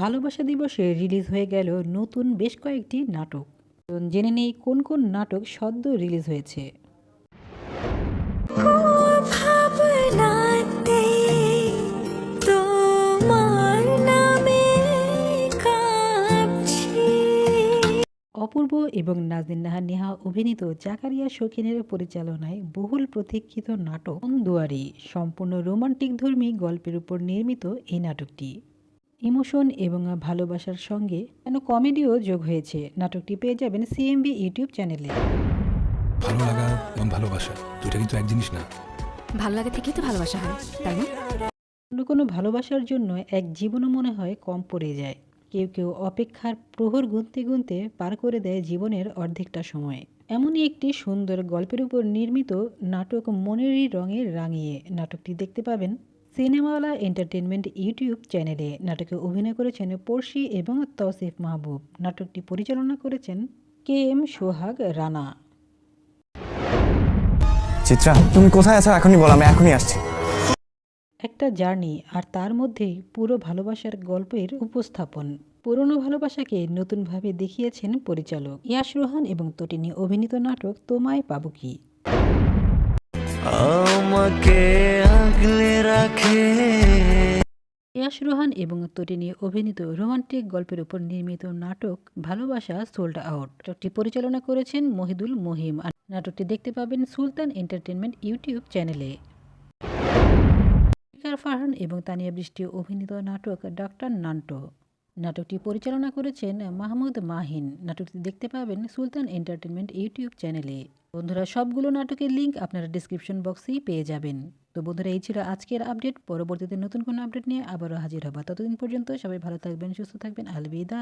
ভালোবাসা দিবসে রিলিজ হয়ে গেল নতুন বেশ কয়েকটি নাটক। জেনে নেই কোন কোন নাটক সদ্য রিলিজ হয়েছে। অপূর্ব এবং নাজনীন নাহার নেহা অভিনীত জাকারিয়া শৌখিনের পরিচালনায় বহুল প্রতীক্ষিত নাটক দুয়ারি সম্পূর্ণ রোমান্টিক ধর্মী গল্পের উপর নির্মিত এই নাটকটি। ইমোশন এবং ভালোবাসার সঙ্গে কেন কমেডিও যোগ হয়েছে। নাটকটি পেয়ে যাবেন সিএমবি ইউটিউব চ্যানেলে। ভালো লাগা এবং ভালোবাসা দুইটা কিন্তু এক জিনিস না। ভালো লাগা থেকেই তো ভালোবাসা হয় তাই না? কোনো কোনো ভালোবাসার জন্য এক জীবনও মনে হয় কম পড়ে যায়। কেউ কেউ অপেক্ষার প্রহর গুনতে গুনতে পার করে দেয় জীবনের অর্ধেকটা সময়। এমনই একটি সুন্দর গল্পের উপর নির্মিত নাটক মনেরই রঙে রাঙিয়ে। নাটকটি দেখতে পাবেন সিনেমাওয়ালা এন্টারটেনমেন্ট ইউটিউব চ্যানেলে নাটকে অভিনয় করেছেন পড়শি এবং তৌসিফ মাহবুব। নাটকটি পরিচালনা করেছেন কে এম সোহাগ রানা। চিত্রা তুমি কোথায় আছো? এখনই বল আমি এখনই আসছি। একটা জার্নি আর তার মধ্যেই পুরো ভালোবাসার গল্পের উপস্থাপন। পুরনো ভালোবাসাকে নতুনভাবে দেখিয়েছেন পরিচালক ইয়াশ রোহান এবং তটিনী অভিনীত নাটক তোমায় পাবো কি? আমাকে রাখে। ইয়াশ রোহান এবং তটিনী অভিনীত রোমান্টিক গল্পের উপর নির্মিত নাটক ভালোবাসা, সোল্ড আউট। নাটকটি পরিচালনা করেছেন মহিদুল মহিম। নাটকটি দেখতে পাবেন সুলতান এন্টারটেনমেন্ট ইউটিউব চ্যানেলে। ফারহান এবং তানিয়া বৃষ্টি অভিনীত নাটক ডক্টর নান্টো। নাটকটি পরিচালনা করেছেন মাহমুদ মাহিন। নাটকটি দেখতে পাবেন সুলতান এন্টারটেনমেন্ট ইউটিউব চ্যানেলে। বন্ধুরা, সবগুলো নাটকের লিংক আপনারা ডিসক্রিপশন বক্সেই পেয়ে যাবেন। তো বন্ধুরা, এই ছিল আজকের আপডেট। পরবর্তীতে নতুন কোনো আপডেট নিয়ে আবারও হাজির হবা। ততদিন পর্যন্ত সবাই ভালো থাকবেন, সুস্থ থাকবেন। আলবিদা